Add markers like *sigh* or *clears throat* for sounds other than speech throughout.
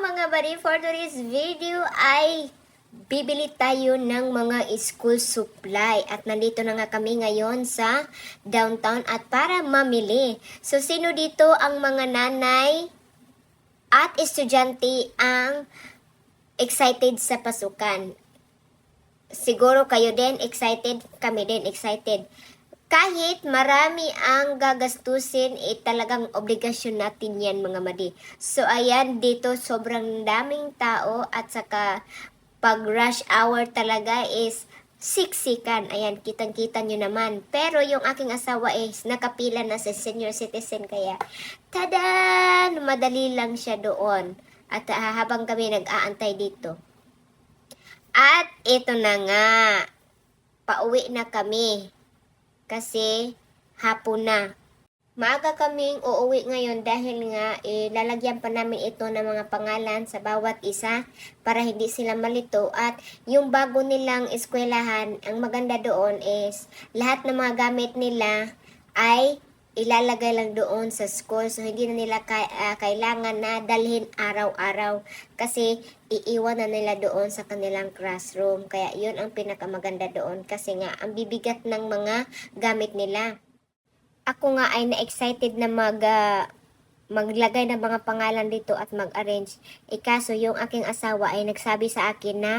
mga bari, for today's video ay bibili tayo ng mga school supply. At nandito na nga kami ngayon sa downtown at para mamili. So, sino dito ang mga nanay at estudyante ang excited sa pasukan? Siguro kayo din excited, kami din excited. Kahit marami ang gagastusin, eh talagang obligasyon natin yan mga madi. So ayan, dito sobrang daming tao at saka pag rush hour talaga is siksikan. Ayan, kitang-kita nyo naman. Pero yung aking asawa is nakapila na sa senior citizen kaya tadan! Madali lang siya doon. At ah, habang kami nag-aantay dito. At ito na nga, pauwi na kami kasi hapon na. Maaga kaming uuwi ngayon dahil nga eh, lalagyan pa namin ito ng mga pangalan sa bawat isa para hindi sila malito at yung bago nilang eskwelahan, ang maganda doon is lahat ng mga gamit nila ay ilalagay lang doon sa school. So hindi na nila ka- ah, kailangan na dalhin araw-araw kasi iiwan na nila doon sa kanilang classroom. Kaya yun ang pinakamaganda doon kasi nga ang bibigat ng mga gamit nila. Ako nga ay na-excited na mag ah, maglagay ng mga pangalan dito at mag-arrange. E kaso yung aking asawa ay nagsabi sa akin na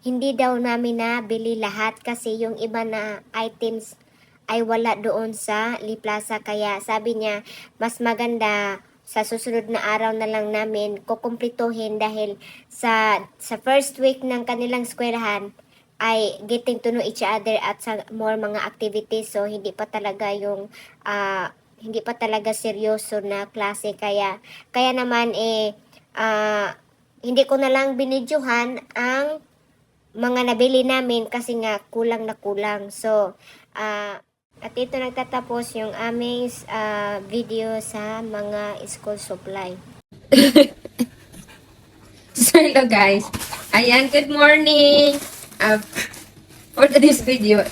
hindi daw namin na bili lahat kasi yung iba na items ay wala doon sa Lee Plaza. Kaya sabi niya, mas maganda sa susunod na araw na lang namin kukumplituhin dahil sa sa first week ng kanilang eskwelahan ay getting to know each other at sa more mga activities. So hindi pa talaga yung ah, hindi pa talaga seryoso na klase. Kaya kaya naman eh ah, hindi ko na lang binidyohan ang mga nabili namin kasi nga kulang na kulang. So ah, at ito nagtatapos yung aming ah, video sa mga school supply *laughs* So, hello guys. Ayan, good morning. Uh, for today's video,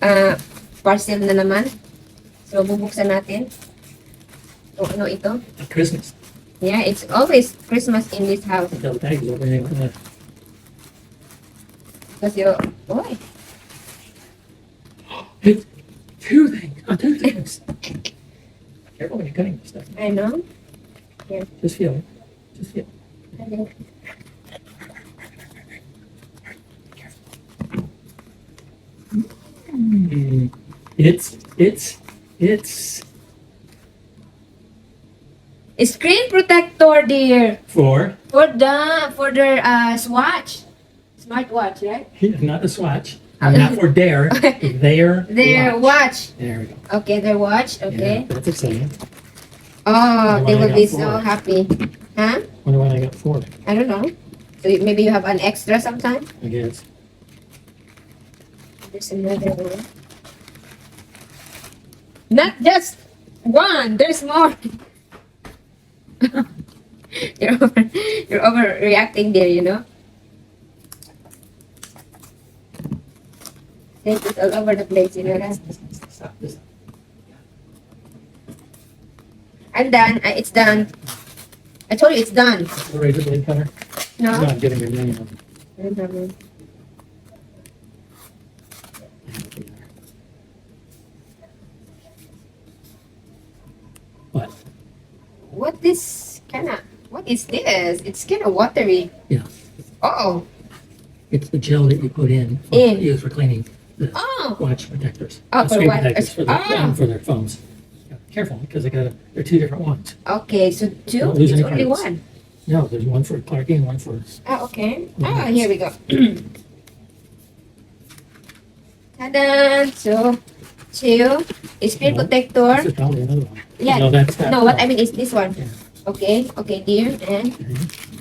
uh, *laughs* parcel na naman. So, bubuksan natin. So, ano ito? Christmas. Yeah, it's always Christmas in this house. Uh, Kasi, oh, two things. Oh, two things. Careful when you're cutting this stuff. I know. Just feel it. Just feel it. Mm, It's, it's, it's Screen protector, dear. for, For the, for the uh, swatch. Smartwatch, right? *laughs* not a swatch, not for dare, *laughs* their Their watch. There we go. Okay, their watch. Yeah, Okay. that's exciting. Oh, they will be so happy. Huh? Wonder why I got four, I don't know. So you- maybe you have an extra sometime? I guess. There's another one. Not just one, there's more. *laughs* you're over, you're overreacting there, you know. There's it all over the place, you know that. Stop this. I'm done. I- It's done. I told you it's done. The razor blade cutter. No. No, I'm getting your name. don't have it. What? What this kind of? What is this? It's kind of watery. Yeah. Oh. It's the gel that you put in. For, In. Use for cleaning the Oh. watch protectors. Oh, The for screen what? protectors for, the, Ah. for their phones. Yeah, careful, because they got they're two different ones. Okay, so 2 Don't lose It's any only credits. one. No, there's one for Clarky and one for. Ah, okay. Mhm. Ah, here we go. *clears throat* Tada! So, two. Screen No. protector. This is probably another one. Yeah. No, that's that. No, what I mean is this one. Yeah. Okay, okay, dear. And Mhm.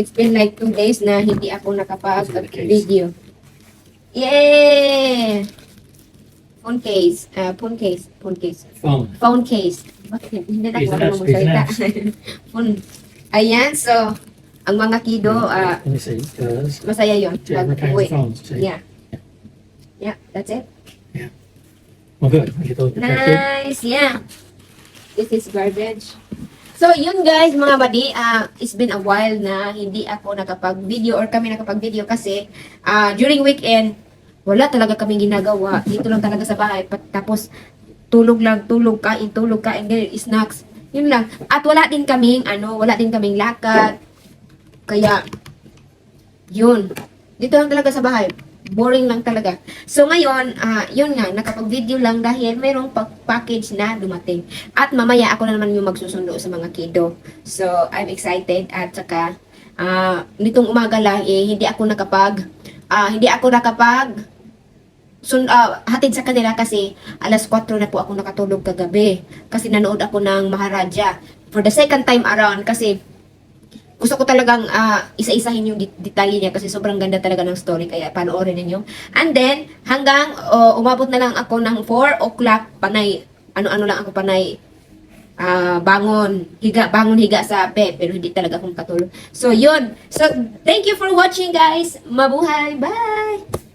It's been like two days na hindi ako nakapag-video. Yay! Phone case. Uh, phone case. Phone case. Phone. Phone case. Bakit? Hindi na ako and magsalita. *laughs* Phone. Ayan, so, ang mga kido, because masaya yun. Pag-uwi. Yeah. Yeah, that's it. Well, good. Nice, yeah. This is garbage. So, yun guys, mga badi, ah, it's been a while na hindi ako nakapag-video or kami nakapag-video kasi ah, during weekend, wala talaga kami ginagawa. Dito lang talaga sa bahay. Tapos, tulog lang, tulog, kain, tulog, kain, ganyan, snacks. Yun lang. At wala din kaming, ano, wala din kaming lakad. Kaya, yun. Dito lang talaga sa bahay. Boring lang talaga. So ngayon, ah yun nga, nakapag-video lang dahil mayroong package na dumating. At mamaya ako na naman yung magsusundo sa mga kiddo. So, I'm excited at saka ah nitong umaga lang eh, hindi ako nakapag ah hindi ako nakapag sun, ah, hatid sa kanila kasi alas 4 na po ako nakatulog kagabi. Kasi nanood ako ng Maharaja. For the second time around kasi gusto ko talagang ah, isa-isahin yung det- detalye niya kasi sobrang ganda talaga ng story kaya panoorin ninyo. And then, hanggang oh, umabot na lang ako ng 4 o'clock panay, ano-ano lang ako panay ah, bangon, higa, bangon higa sa bed, pero hindi talaga akong katulog. So, yun. So, thank you for watching guys. Mabuhay. Bye!